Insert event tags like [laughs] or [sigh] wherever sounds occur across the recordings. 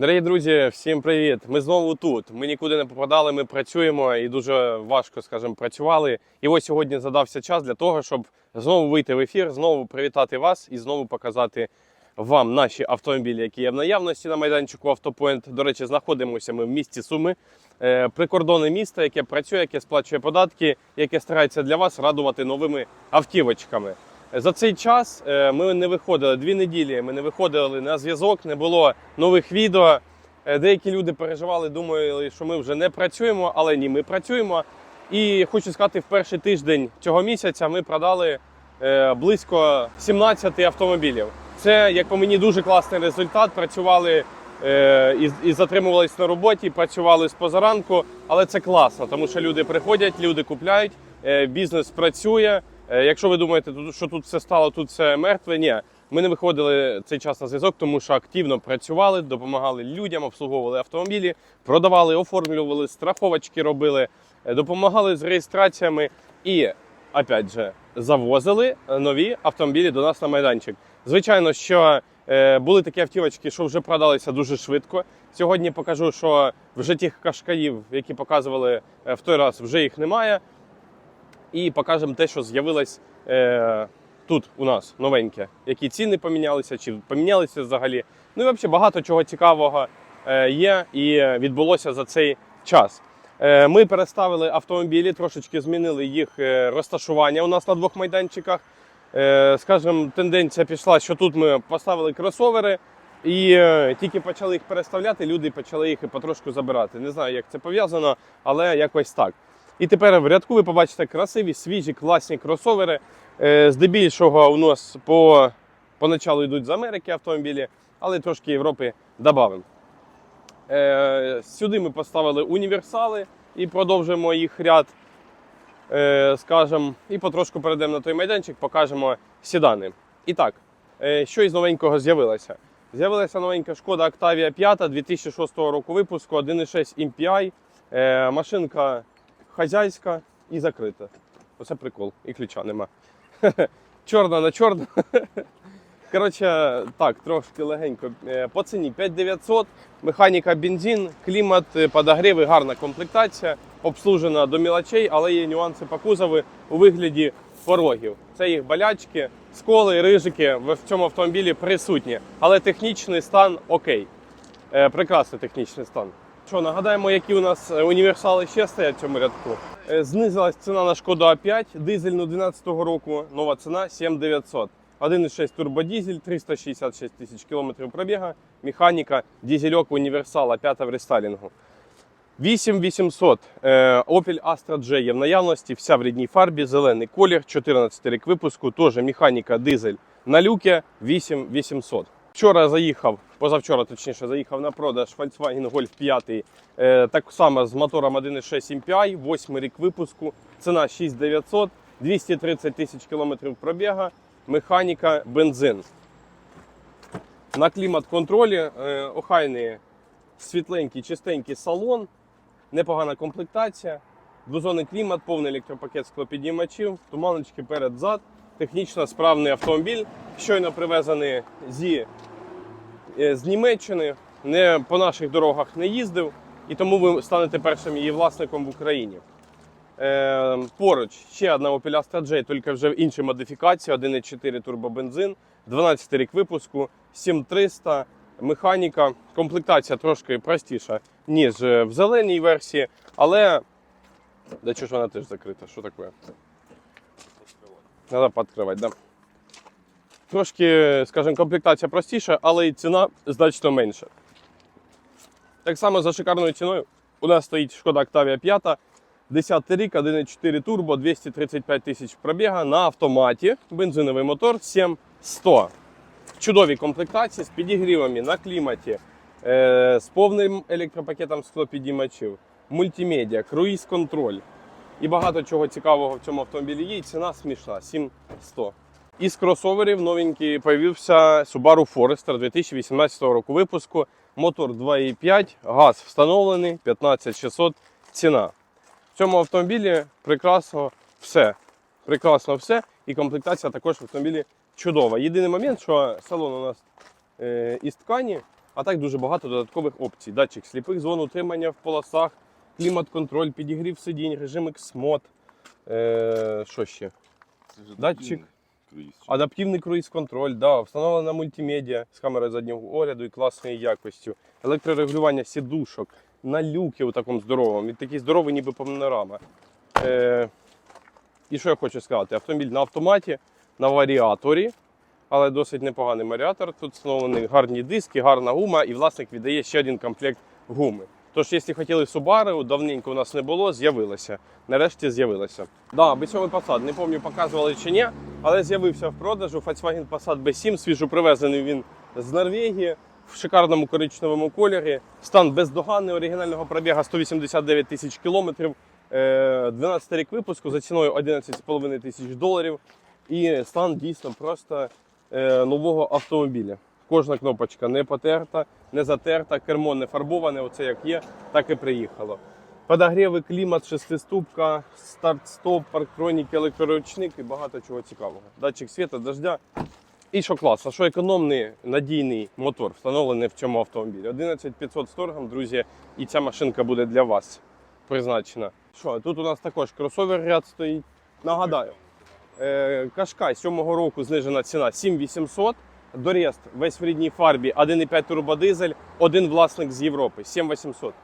Дорогі друзі, всім привіт! Ми знову тут. Ми нікуди не попадали, ми працюємо і дуже важко, скажімо, працювали. І ось сьогодні задався час для того, щоб знову вийти в ефір, знову привітати вас і знову показати вам наші автомобілі, які є в наявності на майданчику Автопоінт. До речі, знаходимося ми в місті Суми, е, прикордонне місто, яке працює, яке сплачує податки, яке старається для вас радувати новими автівочками. За цей час е, ми не виходили дві неділі. Ми не виходили на зв'язок, не було нових відео. Е, Деякі люди переживали, думали, що ми вже не працюємо, але ні, ми працюємо. І хочу сказати, в перший тиждень цього місяця ми продали е, близько 17 автомобілів. Це, як по мені, дуже класний результат. Працювали і, затримувались на роботі, працювали з позаранку, але це класно, тому що люди приходять, люди купляють, бізнес працює. Е, Якщо ви думаєте, що тут все стало, тут все мертве, ні. Ми не виходили цей час на зв'язок, тому що активно працювали, допомагали людям, обслуговували автомобілі, продавали, оформлювали, страховочки робили, е, допомагали з реєстраціями і, опять же, завозили нові автомобілі до нас на майданчик. Звичайно, що е, були такі автівочки, що вже продалися дуже швидко. Сьогодні покажу, що вже тих кашкаїв, які показували в той раз, вже їх немає і покажемо те, що з'явилось е, тут у нас новеньке, які ціни помінялися, чи помінялися взагалі. Ну і взагалі багато чого цікавого е, є і відбулося за цей час. Е, ми переставили автомобілі, трошечки змінили їх е, розташування у нас на двох майданчиках. Скажімо, тенденція пішла, що тут ми поставили кросовери. І тільки почали їх переставляти, люди почали їх і потрошку забирати. Не знаю, як це пов'язано, але якось так. І тепер в рядку ви побачите красиві, свіжі, класні кросовери. Е, Здебільшого у нас по, поначалу йдуть з Америки автомобілі, але трошки Європи додамо. Е, Сюди ми поставили універсали і продовжуємо їх ряд. Е, Скажемо, і потрошку перейдемо на той майданчик, покажемо сідани. І так, що із новенького з'явилося? З'явилася новенька шкода Octavia 5 2006 року випуску, 1.6 MPI. Машинка хазяйська і закрита. Оце прикол, і ключа нема. [laughs] Чорна на чорно. [laughs] Коротше, так, трошки легенько. Е, По ціні 5900, механіка бензин, клімат, е, подогріви, гарна комплектація, обслужена до мілочей, але є нюанси по кузову у вигляді порогів. Це їх болячки, сколи, рижики в в цьому автомобілі присутні. Але технічний стан окей. Е, Прекрасний технічний стан. Що, нагадаємо, які у нас е, універсали ще стоять в цьому рядку. Е, Знизилась ціна на шкоду А5, дизельну 2012 року, нова ціна 7900. 1,6 турбодизель, 366 тисяч кілометрів пробіга, механіка, дизельок універсал, А5 в рестайлінгу. 8800 е, Opel Astra J є в наявності, вся в рідній фарбі, зелений колір, 14 рік випуску, теж механіка дизель на люке 8800. Вчора заїхав, позавчора точніше, заїхав на продаж Volkswagen Golf 5, е, так само з мотором 1.6 MPI, 8 рік випуску, ціна 6900, 230 тисяч кілометрів пробіга, механіка, бензин. На клімат-контролі е, охайний світленький, чистенький салон, непогана комплектація, двозонний клімат, повний електропакет склопідіймачів, туманочки перед зад, технічно справний автомобіль, щойно привезений зі, е, з Німеччини, не по наших дорогах не їздив, і тому ви станете першим її власником в Україні. Е, поруч ще одна Opel J, тільки вже в іншій модифікації, 1.4 турбобензин, 12 рік випуску, 7300, механіка, комплектація трошки простіша, ніж е, в зеленій версії, але. Да чого ж вона теж закрита? Що таке? Треба підкривати, да. Трошки, скажімо, комплектація простіша, але і ціна значно менша. Так само за шикарною ціною у нас стоїть шкода Octavia 5, 10 рік, 1.4 турбо, 235 тисяч пробіга на автоматі, бензиновий мотор 7100. В чудовій комплектації з підігрівами на кліматі, е, з повним електропакетом склопідіймачів, мультимедіа, круїз-контроль і багато чого цікавого в цьому автомобілі є. І ціна смішна 7100. Із кросоверів новенький появився Subaru Forester 2018 року випуску. Мотор 2.5, газ встановлений, 15600 ціна. В цьому автомобілі прекрасно все. Прекрасно все. І комплектація також в автомобілі чудова. Єдиний момент, що салон у нас е, із ткані, А так дуже багато додаткових опцій. Датчик сліпих зон утримання в полосах, клімат-контроль, підігрів сидінь, режим X-Mod. Е, що ще? Це Датчик. круїз. Адаптивний круїз-контроль, да, встановлена мультимедіа з камерою заднього огляду і класною якостю, електрорегулювання сідушок, на люки у такому здоровому, він такий здоровий, ніби панорама. Е, і що я хочу сказати? Автомобіль на автоматі, на варіаторі, але досить непоганий варіатор. Тут встановлені гарні диски, гарна гума, і власник віддає ще один комплект гуми. Тож, якщо хотіли Subaru, давненько у нас не було, з'явилося. Нарешті з'явилося. Да, B7 Passat, не пам'ятаю, показували чи ні, але з'явився в продажу Volkswagen Passat B7, свіжо привезений він з Норвегії в шикарному коричневому кольорі. Стан бездоганний, оригінального пробіга 189 тисяч кілометрів. Е, 12 рік випуску за ціною 11,5 тисяч доларів. І стан дійсно просто е, нового автомобіля. Кожна кнопочка не потерта, не затерта, кермо не фарбоване, оце як є, так і приїхало. Подогріви, клімат, шестиступка, старт-стоп, парктроніки, електроручник і багато чого цікавого. Датчик світу, дождя. І що класно, що економний надійний мотор встановлений в цьому автомобілі. 11500 з торгом, друзі, і ця машинка буде для вас призначена. Що, тут у нас також кросовер ряд стоїть. Нагадаю, е, Кашкай 7-го року знижена ціна 7800. Дорест весь в рідній фарбі, 1,5 турбодизель, один власник з Європи 7800.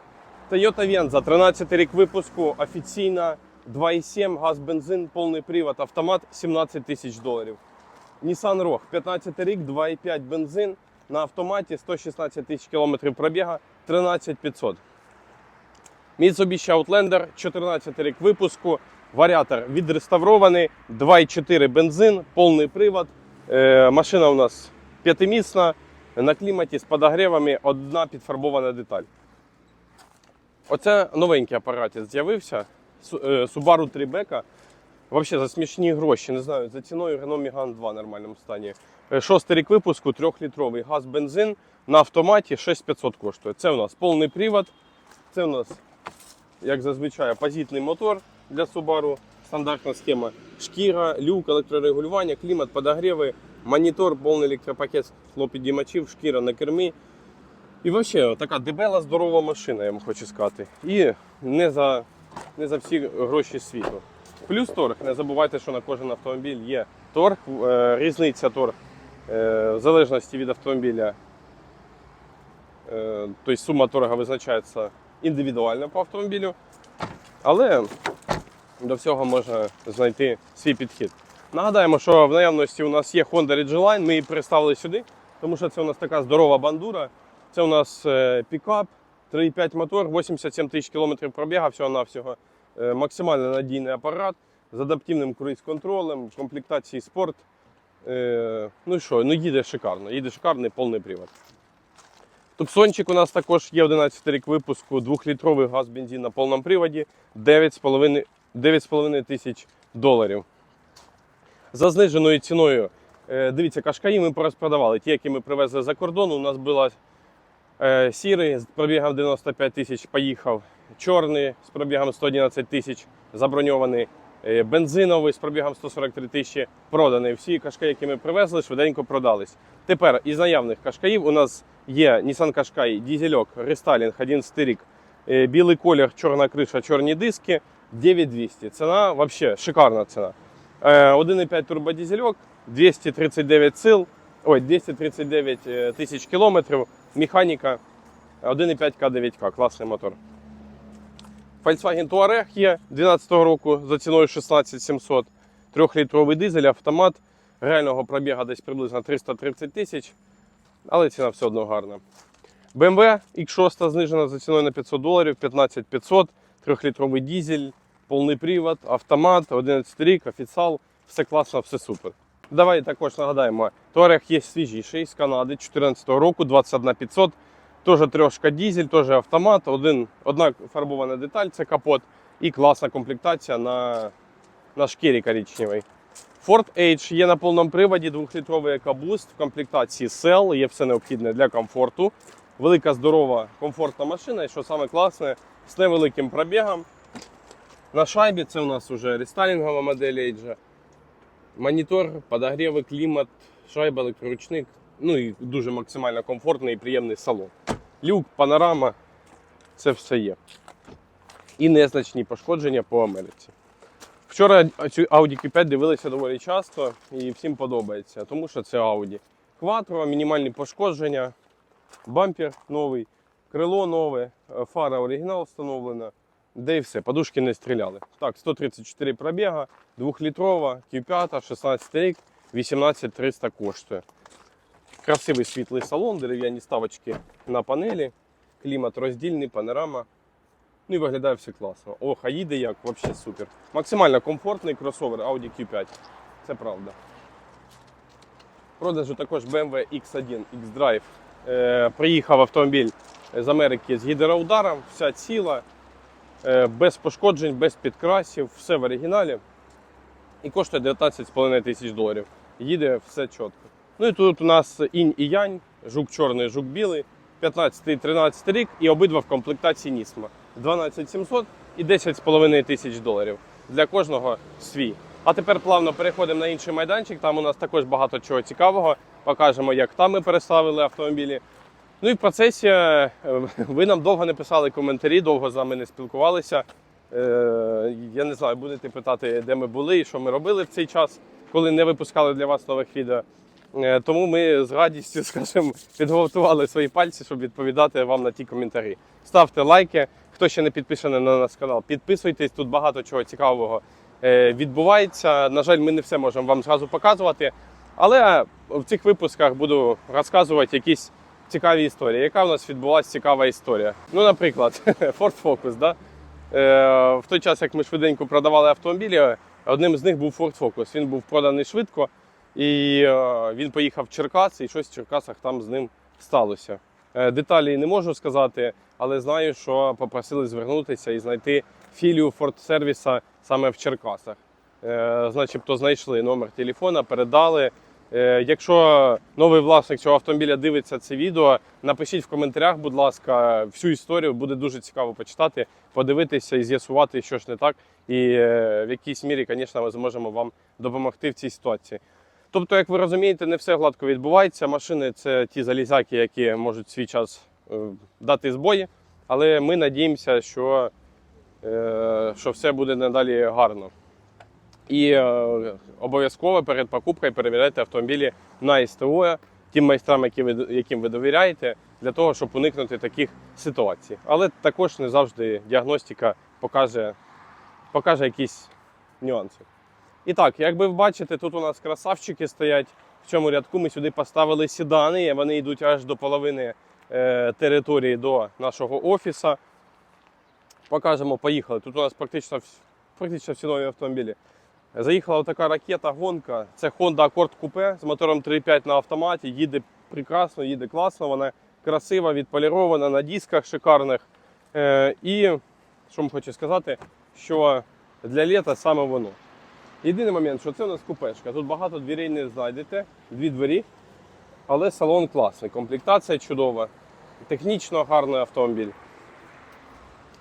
Toyota Venza, 13 рік випуску, офіційна 2,7, газ, бензин, повний привод, автомат 17 тисяч доларів. Nissan Rogue, 15 рік, 2,5 бензин на автоматі, 116 тисяч кілометрів пробіга, 13500. Mitsubishi Outlander, 14 рік випуску, варіатор відреставрований, 2,4 бензин, повний привод. Е, машина у нас п'ятимісна, на кліматі з подогрівами, одна підфарбована деталь. Оце новенький апаратець з'явився. Е, Subaru Tribeca. Взагалі за смішні гроші, не знаю, за ціною Renault Megane 2 в нормальному стані. Е, Шостий рік випуску, трьохлітровий газ бензин на автоматі 6500 коштує. Це у нас повний привод. Це у нас, як зазвичай, опозитний мотор для Subaru. Стандартна схема. Шкіра, люк, електрорегулювання, клімат, подогріви, монітор, повний електропакет склопідіймачів, шкіра на кермі. І взагалі така дебела, здорова машина, я вам хочу сказати. І не за, не за всі гроші світу. Плюс торг. Не забувайте, що на кожен автомобіль є торг. Е, Різниця торг е, в залежності від автомобіля. Е, Тобто сума торга визначається індивідуально по автомобілю. Але до всього можна знайти свій підхід. Нагадаємо, що в наявності у нас є Honda Ridgeline, ми її переставили сюди, тому що це у нас така здорова бандура. Це у нас е, пікап, 3,5 мотор, 87 тисяч кілометрів пробіга всього-навсього. Е, Максимально надійний апарат з адаптивним круїз-контролем, комплектації спорт. Е, Ну і що, ну їде шикарно, їде шикарний повний привод. Тупсончик у нас також є 11 рік випуску, 2-літровий газ бензин на повному приводі, 9,5 9,5 тисяч доларів. За зниженою ціною, е, дивіться, кашкаї ми порозпродавали. Ті, які ми привезли за кордон, у нас була е, сірий з пробігом 95 тисяч поїхав, чорний з пробігом 111 тисяч заброньований, е, бензиновий з пробігом 143 тисячі проданий. Всі кашкаї, які ми привезли, швиденько продались. Тепер із наявних кашкаїв у нас є Nissan Qashqai, дізельок, рестайлінг, 11 рік, білий колір, чорна криша, чорні диски, 9200. Ціна взагалі шикарна ціна. Е, 1,5 турбодізельок, 239 сил, ой, 239 е, тисяч кілометрів, механіка 1,5 К9К, класний мотор. Volkswagen Touareg є 2012 року за ціною 16700, 3-літровий дизель, автомат, реального пробігу десь приблизно 330 тисяч, але ціна все одно гарна. BMW X6 знижена за ціною на 500 доларів, 15500, 3-літровий дизель, повний привод, автомат, 11 рік, офіціал, все класно, все супер. Давай також нагадаємо, Touareg є свіжіший з Канади 2014 року, 21500, теж трошка дизель, теж автомат, один, одна фарбована деталь, це капот і класна комплектація на, на шкірі коричневій. Ford Edge є на повному приводі, 2-літровий EcoBoost в комплектації Cell, є все необхідне для комфорту. Велика, здорова, комфортна машина, і що саме класне, з невеликим пробігом. На шайбі це у нас вже рестайлінгова модель Edge. Монітор, подогріви, клімат, шайба, електроручник. Ну і дуже максимально комфортний і приємний салон. Люк, панорама, це все є. І незначні пошкодження по Америці. Вчора цю Audi Q5 дивилися доволі часто і всім подобається, тому що це Audi. Quattro, мінімальні пошкодження, бампер новий, крило нове, фара оригінал встановлена, де і все, подушки не стріляли. Так, 134 пробіга, 2-літрова, Q5, 16 рік, 18300 коштує. Красивий світлий салон, дерев'яні ставочки на панелі, клімат роздільний, панорама. Ну і виглядає все класно. Ох, а їде як, взагалі супер. Максимально комфортний кросовер Audi Q5. Це правда. Продажу також BMW X1 X-Drive. Приїхав автомобіль з Америки з гідроударом, вся ціла, без пошкоджень, без підкрасів, все в оригіналі. І коштує 19,5 тисяч доларів. Їде все чітко. Ну і тут у нас інь і янь, жук чорний, жук білий, 15-13 рік і обидва в комплектації Нісма. 12700 і 10,5 тисяч доларів. Для кожного свій. А тепер плавно переходимо на інший майданчик. Там у нас також багато чого цікавого. Покажемо, як там ми переставили автомобілі. Ну і в процесі е, ви нам довго не писали коментарі, довго з нами не спілкувалися. Е, Я не знаю, будете питати, де ми були і що ми робили в цей час, коли не випускали для вас нових відео. Е, Тому ми з радістю, [laughs] скажімо, підготували свої пальці, щоб відповідати вам на ті коментарі. Ставте лайки. Хто ще не підписаний на наш канал, підписуйтесь. Тут багато чого цікавого відбувається. На жаль, ми не все можемо вам зразу показувати. Але в цих випусках буду розказувати якісь цікаві історії. Яка в нас відбулася цікава історія? Ну, наприклад, [laughs] Ford Focus. Да? Е, в той час, як ми швиденько продавали автомобілі, одним з них був Ford Focus. Він був проданий швидко, і е, він поїхав в Черкас, і щось в Черкасах там з ним сталося. Е, Деталі не можу сказати, але знаю, що попросили звернутися і знайти філію Ford сервіса саме в Черкасах. Е, Значить, знайшли номер телефона, передали. Е, Якщо новий власник цього автомобіля дивиться це відео, напишіть в коментарях, будь ласка, всю історію буде дуже цікаво почитати, подивитися і з'ясувати, що ж не так, і е, в якійсь мірі, звісно, ми зможемо вам допомогти в цій ситуації. Тобто, як ви розумієте, не все гладко відбувається. Машини це ті залізяки, які можуть свій час е, дати збої, але ми надіємося, що, що все буде надалі гарно. І е, обов'язково перед покупкою перевіряйте автомобілі на СТО тим майстрам, яким ви довіряєте, для того, щоб уникнути таких ситуацій. Але також не завжди діагностика покаже, покаже якісь нюанси. І так, як ви бачите, тут у нас красавчики стоять. В цьому рядку ми сюди поставили сідани, вони йдуть аж до половини е, території до нашого офісу. Покажемо, поїхали. Тут у нас практично, практично всі нові автомобілі. Заїхала така ракета, гонка. Це Honda Accord Coupe з мотором 3.5 на автоматі. Їде прекрасно, їде класно, вона красива, відполірована на дисках шикарних. Е, і що вам хочу сказати, що для літа саме воно. Єдиний момент, що це у нас купешка. Тут багато дверей не знайдете, дві двері, але салон класний. Комплектація чудова, технічно гарний автомобіль.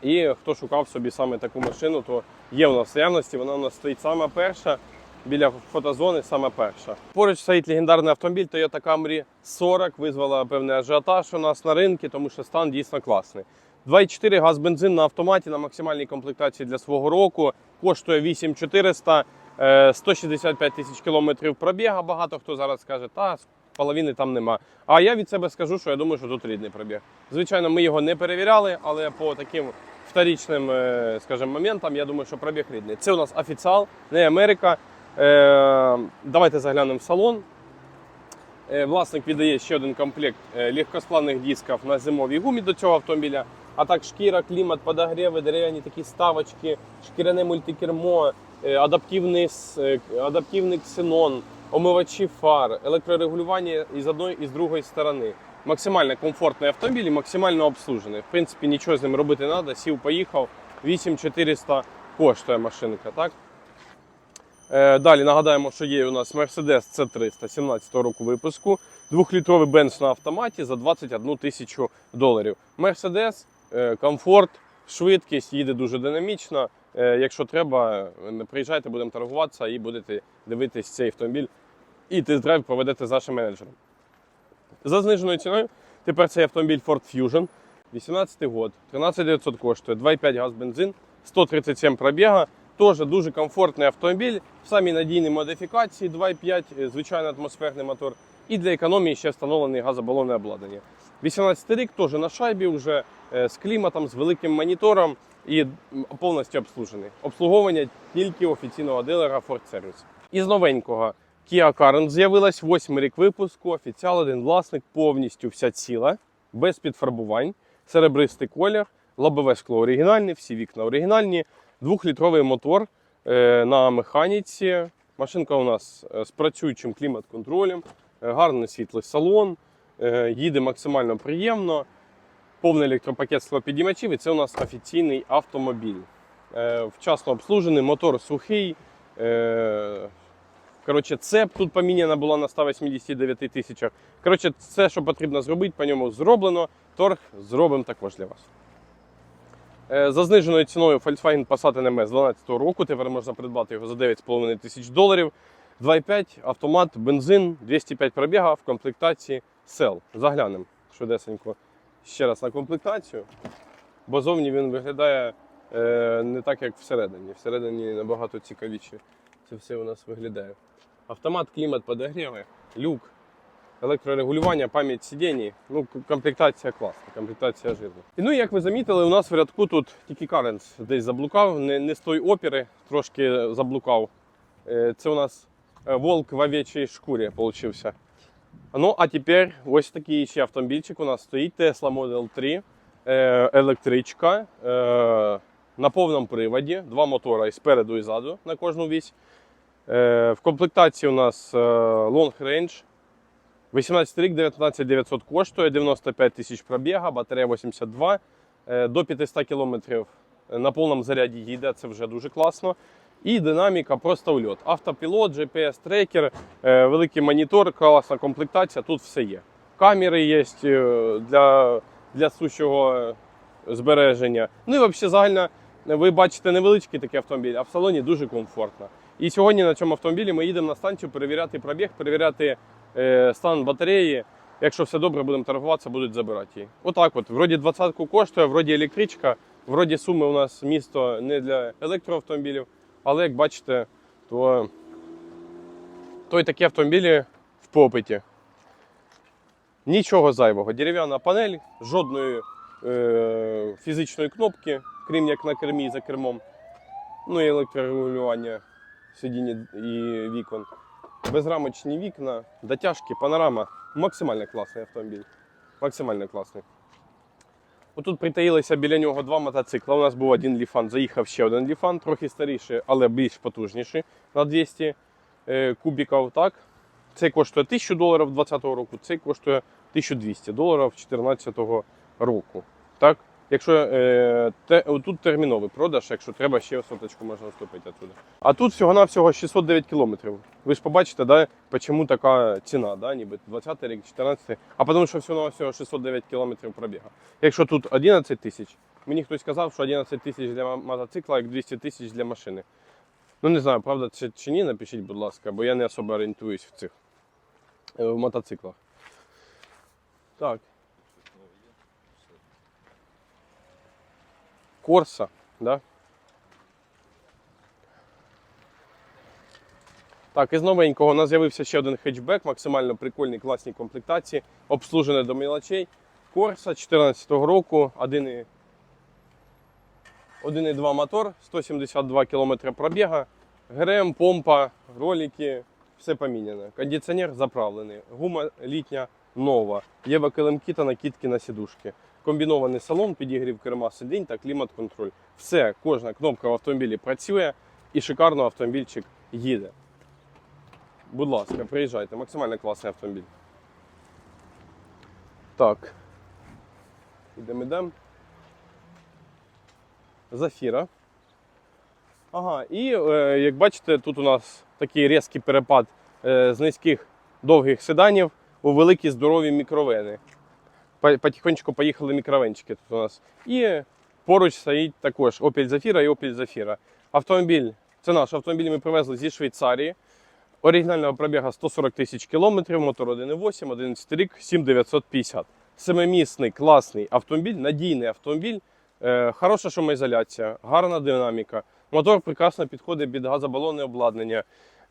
І хто шукав собі саме таку машину, то є в нас в наявності. Вона у нас стоїть сама перша, біля фотозони сама перша. Поруч стоїть легендарний автомобіль Toyota Camry 40, визвала певний ажіотаж у нас на ринку, тому що стан дійсно класний. 2,4 газ бензин на автоматі на максимальній комплектації для свого року. Коштує 8400, е, 165 тисяч кілометрів пробіга. Багато хто зараз скаже, та половини там нема. А я від себе скажу, що я думаю, що тут рідний пробіг. Звичайно, ми його не перевіряли, але по таким вторичним, е, скажімо, моментам, я думаю, що пробіг рідний. Це у нас офіціал, не Америка. Е, Давайте заглянемо в салон. Е, Власник віддає ще один комплект легкосплавних дисків на зимовій гумі до цього автомобіля. А так шкіра, клімат, подогріви, дерев'яні такі ставочки, шкіряне мультикермо, адаптивний, адаптивний ксенон, омивачі фар, електрорегулювання і з одної і з другої сторони. Максимально комфортний автомобіль і максимально обслужений. В принципі, нічого з ним робити не треба. Сів, поїхав. 8400 коштує машинка. Так? Е, Далі нагадаємо, що є у нас Mercedes C300 17 року випуску, двохлітровий бенз на автоматі за 21 тисячу доларів. Mercedes, е, комфорт, швидкість, їде дуже динамічно. Е, Якщо треба, приїжджайте, будемо торгуватися і будете дивитись цей автомобіль. І тест-драйв проведете з нашим менеджером. За зниженою ціною. Тепер цей автомобіль Ford Fusion. 18 год, 13900 коштує, 2,5 газ бензин, 137 пробіга. Теж дуже комфортний автомобіль, в самій надійній модифікації 2,5, е, звичайно атмосферний мотор. І для економії ще встановлений газобалонне обладнання. 18 рік теж на шайбі, вже е, з кліматом, з великим монітором і повністю обслужений. Обслуговування тільки офіційного дилера Ford Service. Із новенького Kia Carens з'явилась, 8 рік випуску, офіціал, один власник, повністю вся ціла, без підфарбувань, серебристий колір, лобове скло оригінальне, всі вікна оригінальні, двохлітровий мотор е, на механіці. Машинка у нас е, з працюючим клімат-контролем, е, гарний світлий салон, е, їде максимально приємно, повний електропакет склопідіймачів і це у нас офіційний автомобіль. Е, Вчасно обслужений, мотор сухий. е, Коротше, цеп тут поміняна була на 189 тисячах. Коротше, все, що потрібно зробити, по ньому зроблено. Торг зробимо також для вас. Е, За зниженою ціною Volkswagen Passat NMS 12 року. Тепер можна придбати його за 9,5 тисяч доларів. 2,5 автомат, бензин, 205 пробіга в комплектації Cell. Заглянемо швидесенько ще раз на комплектацію, бо зовні він виглядає е, не так, як всередині. Всередині набагато цікавіше це все у нас виглядає. Автомат, клімат, подогріви, люк, електрорегулювання, пам'ять сидінь. Ну, комплектація класна, комплектація жирна. І ну, як ви замітили, у нас в рядку тут тільки Каренс десь заблукав, не, не з тої опери, трошки заблукав. Е, Це у нас е, волк в овечій шкурі получився. Ну, а тепер ось такий ще автомобільчик у нас стоїть Tesla Model 3, е, електричка на повному приводі, два мотора і спереду і ззаду на кожну вісь. Е, В комплектації у нас е, Long Range. 18 рік, 19 900 коштує, 95 тисяч пробіга, батарея 82, е, до 500 кілометрів на повному заряді їде, це вже дуже класно. І динаміка просто ульот. Автопілот, GPS-трекер, великий монітор, класна комплектація, тут все є. Камери є для, для сущого збереження. Ну і взагалі ви бачите невеличкий такий автомобіль, а в салоні дуже комфортно. І сьогодні на цьому автомобілі ми їдемо на станцію перевіряти пробіг, перевіряти е, стан батареї. Якщо все добре, будемо торгуватися, будуть забирати її. Отак от. Вроді двадцятку коштує, вроді електричка, вроді суми у нас місто не для електроавтомобілів. Але як бачите, то, то й такі автомобілі в попиті. Нічого зайвого. Дерев'яна панель, жодної е, фізичної кнопки, крім як на кермі за кермом. Ну і електрорегулювання сидіння і вікон. Безрамочні вікна, дотяжки, панорама. Максимально класний автомобіль. Максимально класний. Отут притаїлися біля нього два мотоцикла. У нас був один ліфан, заїхав ще один ліфан, трохи старіший, але більш потужніший на 200 е, кубіків. Так? Цей коштує 1000 доларів 2020 року, цей коштує 1200 доларів 2014 року. Так? Якщо е, те, тут терміновий продаж, якщо треба, ще соточку можна вступити туди. А тут всього-навсього 609 кілометрів. Ви ж побачите, да, чому така ціна, да, ніби 20 рік, 14 а тому що всього-навсього 609 кілометрів пробіга. Якщо тут 11 тисяч, мені хтось сказав, що 11 тисяч для мотоцикла, як 200 тисяч для машини. Ну не знаю, правда це чи ні, напишіть, будь ласка, бо я не особо орієнтуюсь в цих е, в мотоциклах. Так. Корса, да? Так, із новенького у нас з'явився ще один хетчбек, максимально прикольний, класній комплектації, обслужений до мілочей. Корса 2014 року, 1,2 1,2 мотор, 172 км пробіга, ГРМ, помпа, ролики, все поміняно. Кондиціонер заправлений, гума літня нова, є бакелемки та накидки на сідушки. Комбінований салон, підігрів керма сидінь та клімат-контроль. Все, кожна кнопка в автомобілі працює і шикарно автомобільчик їде. Будь ласка, приїжджайте, максимально класний автомобіль. Так. Ідемо, ідемо. Зафіра. Ага, і е, як бачите, тут у нас такий різкий перепад е, з низьких довгих седанів у великі здорові мікровени. По- Потихонечку поїхали мікровенчики тут у нас. І поруч стоїть також Opel Zafira і Opel Zafira. Автомобіль, це наш автомобіль ми привезли зі Швейцарії. Оригінального пробігу 140 тисяч кілометрів, мотор 1.8, 11 рік, 7950. Семимісний, класний автомобіль, надійний автомобіль, е, хороша шумоізоляція, гарна динаміка. Мотор прекрасно підходить під газобалонне обладнання,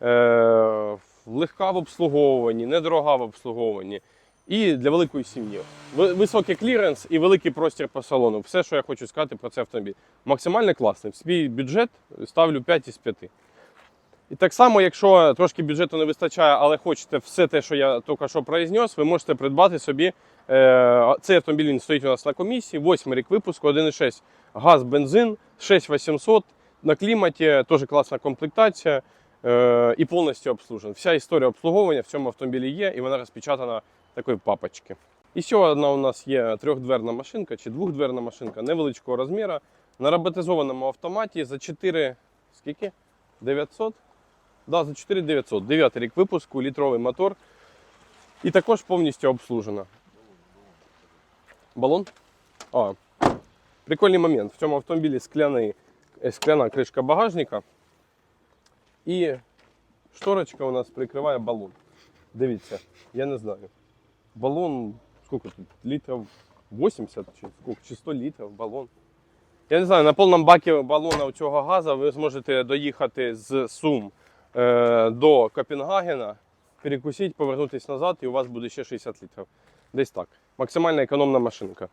е, легка в обслуговуванні, недорога в обслуговуванні. І для великої сім'ї. Високий кліренс і великий простір по салону. Все, що я хочу сказати про цей автомобіль. Максимально класний. В свій бюджет ставлю 5 із 5. І так само, якщо трошки бюджету не вистачає, але хочете все те, що я тільки що произнес, ви можете придбати собі. Е, цей автомобіль він стоїть у нас на комісії, 8 рік випуску, 1,6 газ, бензин, 6800 на кліматі, теж класна комплектація е, і повністю обслужений. Вся історія обслуговування в цьому автомобілі є, і вона розпечатана такої папочки. І ще одна у нас є трьохдверна машинка чи двохдверна машинка невеличкого розміру на роботизованому автоматі за 4 скільки? 900? Да, за 4900. 9 рік випуску, літровий мотор. І також повністю обслужена. Балон? А. Прикольний момент. В цьому автомобілі скляний, е, скляна кришка багажника. І шторочка у нас прикриває балон. Дивіться, я не знаю. Балон, сколько тут? Літрів 80 чи, сколько, чи 100 літрів балон. Я не знаю, на повному бакі балона цього газу ви зможете доїхати з Сум е, до Копенгагена, перекусити, повернутися назад, і у вас буде ще 60 літрів. Десь так. Максимально економна машинка.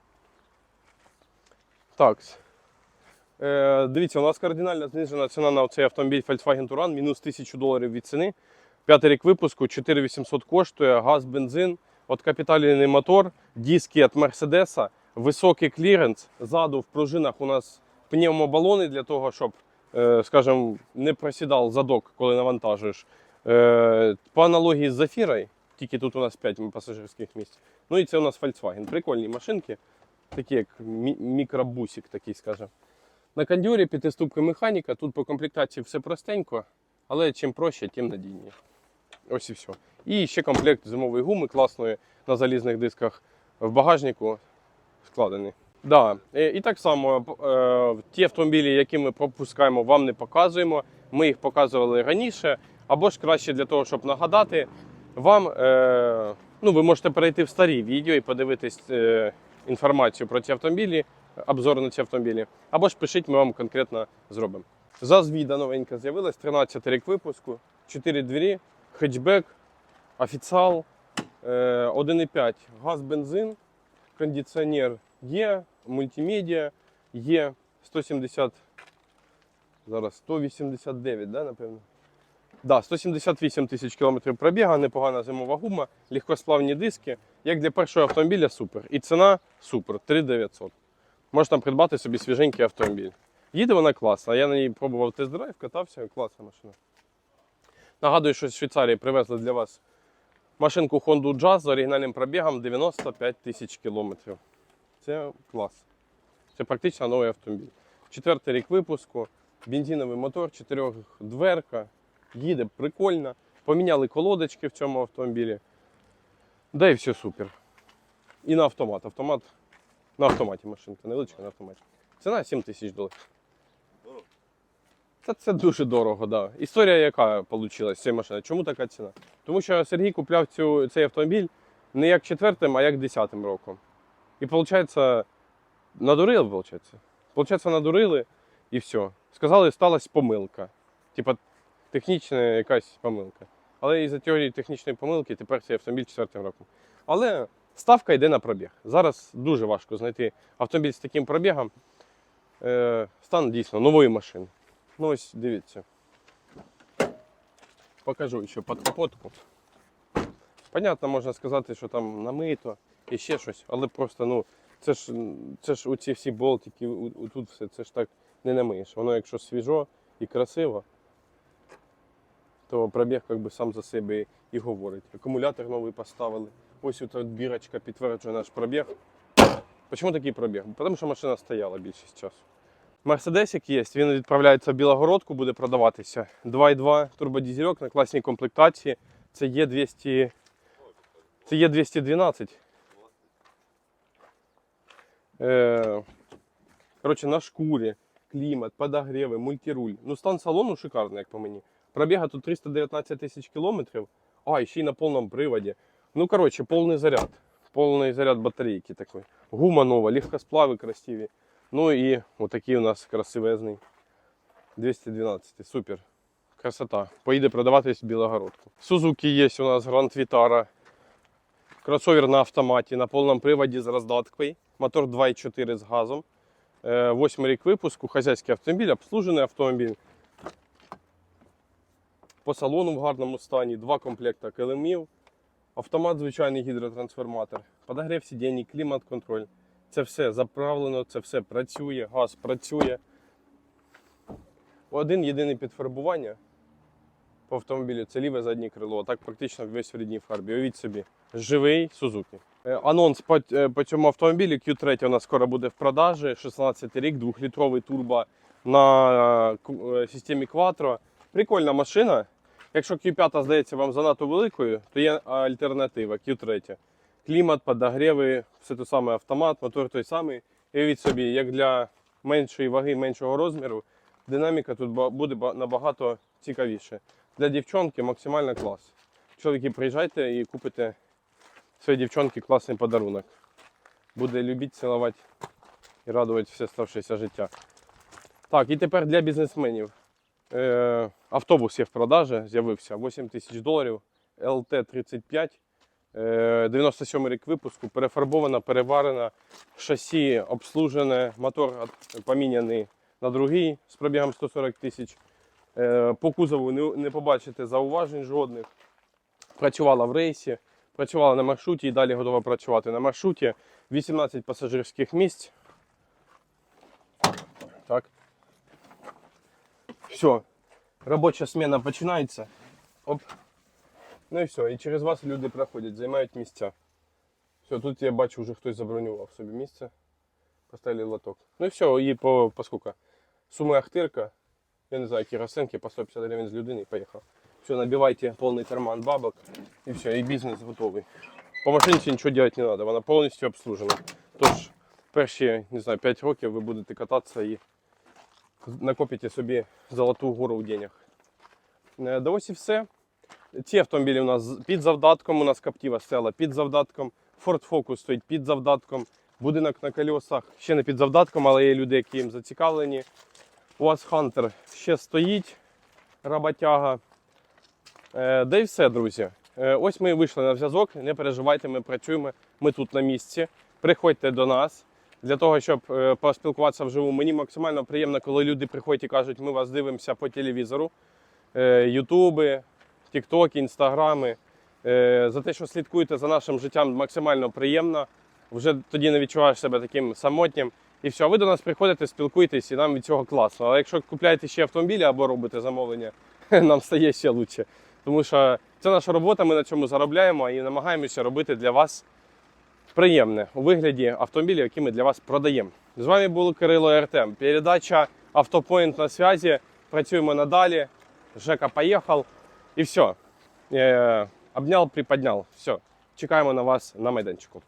Так. Е, дивіться, у нас кардинально знижена ціна на цей автомобіль Volkswagen Touran, мінус 1000 доларів від ціни. П'ятий рік випуску, 4800 коштує, газ, бензин, от капіталійний мотор, диски від Мерседеса, високий кліренс. Ззаду в пружинах у нас пневмобалони для того, щоб, е, скажімо, не просідав задок, коли навантажуєш. Е, По аналогії з Зафірою, тільки тут у нас 5 пасажирських місць. Ну і це у нас Volkswagen. Прикольні машинки, такі як мікробусик, такий, скажімо. На кондюрі п'ятиступка механіка, тут по комплектації все простенько, але чим проще, тим надійніше. Ось і все. І ще комплект зимової гуми класної на залізних дисках в багажнику складений. Да. е, І так само е, ті автомобілі, які ми пропускаємо, вам не показуємо. Ми їх показували раніше. Або ж краще для того, щоб нагадати вам, е, ну, ви можете перейти в старі відео і подивитись е, інформацію про ці автомобілі, обзор на ці автомобілі. Або ж пишіть, ми вам конкретно зробимо. Зазвіда новенька з'явилась, 13 рік випуску, 4 двері, хетчбек, офіціал, е, 1,5 газ, бензин, кондиціонер є, мультимедіа є 170, зараз 189, да, напевно? Да, 178 тисяч кілометрів пробіга, непогана зимова гума, легкосплавні диски. Як для першого автомобіля супер. І ціна супер 3900. Можна придбати собі свіженький автомобіль. Їде вона класна. Я на ній пробував тест-драйв, катався, класна машина. Нагадую, що з Швейцарії привезли для вас машинку Honda Jazz з оригінальним пробігом 95 тисяч кілометрів. Це клас. Це практично новий автомобіль. Четвертий рік випуску, бензиновий мотор, чотирьохдверка, їде прикольно. Поміняли колодочки в цьому автомобілі. Да і все супер. І на автомат. Автомат на автоматі машинка, невеличка на автоматі. Ціна 7 тисяч доларів. Це, це дуже дорого. Да. Історія яка вийшла з цієї машини? Чому така ціна? Тому що Сергій купляв цю, цей автомобіль не як четвертим, а як десятим роком. І виходить, надурили, виходить. Получається, надурили і все. Сказали, сталася помилка. Типа технічна якась помилка. Але із-за цієї технічної помилки тепер цей автомобіль четвертим роком. Але ставка йде на пробіг. Зараз дуже важко знайти автомобіль з таким пробігом. Е, стан дійсно нової машини. Ну ось дивіться. Покажу ще під капотку. Понятно, можна сказати, що там намито і ще щось, але просто ну, це ж це ж оці всі болтики, тут все, це ж так не намиєш. Воно якщо свіжо і красиво, то пробіг як би сам за себе і, говорить. Акумулятор новий поставили. Ось тут бірочка підтверджує наш пробіг. Чому такий пробіг? Тому що машина стояла більшість часу. Мерседесик є, він відправляється в Білогородку, буде продаватися. 2,2 турбодізельок на класній комплектації. Це є 200. Це є 212. Е, коротше, на шкурі, клімат, подогріви, мультируль. Ну, стан салону шикарний, як по мені. Пробіга тут 319 тисяч кілометрів. А, і ще й на повному приводі. Ну, коротше, повний заряд. Повний заряд батарейки такий. Гума нова, легкосплави красиві. Ну і отакий у нас красивезний 212. Супер. Красота. Поїде продаватись в Білогородку. Сузуки є у нас Grand Vitara. Кросовер на автоматі, на повному приводі з роздаткою. Мотор 2.4 з газом. Е, Восьмий рік випуску, хазяйський автомобіль, обслужений автомобіль. По салону в гарному стані, два комплекти килимів, автомат, звичайний гідротрансформатор, подогрів сидінь, клімат-контроль. Це все заправлено, це все працює, газ працює. Один єдине підфарбування по автомобілю це ліве заднє крило. Так практично весь в рідній фарбі. Уявіть собі, живий Сузуки. Анонс по, е, по цьому автомобілі Q3 у нас скоро буде в продажі. 16 рік, 2-літровий турбо на е, е, системі Quattro. Прикольна машина. Якщо Q5 здається вам занадто великою, то є альтернатива Q3. Клімат, подогріви, все те саме автомат, мотор той самий. І уявіть собі, як для меншої ваги, меншого розміру, динаміка тут буде набагато цікавіше. Для дівчонки максимально клас. Чоловіки, приїжджайте і купите своїй дівчонці класний подарунок. Буде любити, цілувати і радувати все ставшееся життя. Так, і тепер для бізнесменів. Е, автобус є в продажі, з'явився 8 тисяч доларів, LT-35, е, 97 рік випуску, перефарбована, переварена, шасі обслужене, мотор поміняний на другий з пробігом 140 тисяч. Е, по кузову не, побачите зауважень жодних. Працювала в рейсі, працювала на маршруті і далі готова працювати на маршруті. 18 пасажирських місць. Так. Все. Робоча смена починається. Оп. Ну і все. І через вас люди проходять, займають місця. Все, тут я бачу, вже хтось забронював собі місце. Поставили лоток. Ну і все, і по, по скільки? Сума Ахтирка. Я не знаю, які розценки, по 150 гривень з людини і поїхав. Все, набивайте повний карман бабок і все, і бізнес готовий. По машинці нічого робити не треба, вона повністю обслужена. Тож перші, не знаю, 5 років ви будете кататися і накопите собі золоту гору денег. Е, Да ось і все. Ці автомобілі у нас під завдатком, у нас Captiva Stella під завдатком, Ford Focus стоїть під завдатком, будинок на колесах ще не під завдатком, але є люди, які їм зацікавлені. У вас Hunter ще стоїть, роботяга. Е, Да і все, друзі. Е, Ось ми і вийшли на зв'язок. Не переживайте, ми працюємо. Ми тут на місці. Приходьте до нас для того, щоб е, поспілкуватися вживу. Мені максимально приємно, коли люди приходять і кажуть, ми вас дивимося по телевізору, Ютуби, Тіктоки, Інстаграми. Е, За те, що слідкуєте за нашим життям, максимально приємно. Вже тоді не відчуваєш себе таким самотнім. І все, ви до нас приходите, спілкуєтесь, і нам від цього класно. Але якщо купляєте ще автомобілі або робите замовлення, [laughs] нам стає ще краще. Тому що це наша робота, ми на цьому заробляємо і намагаємося робити для вас приємне у вигляді автомобілів, які ми для вас продаємо. З вами був Кирило Артем. Передача Автопоінт на зв'язі. Працюємо надалі. Жека поїхав. І все. Е, обняв, приподняв. Все. Чекаємо на вас на майданчику.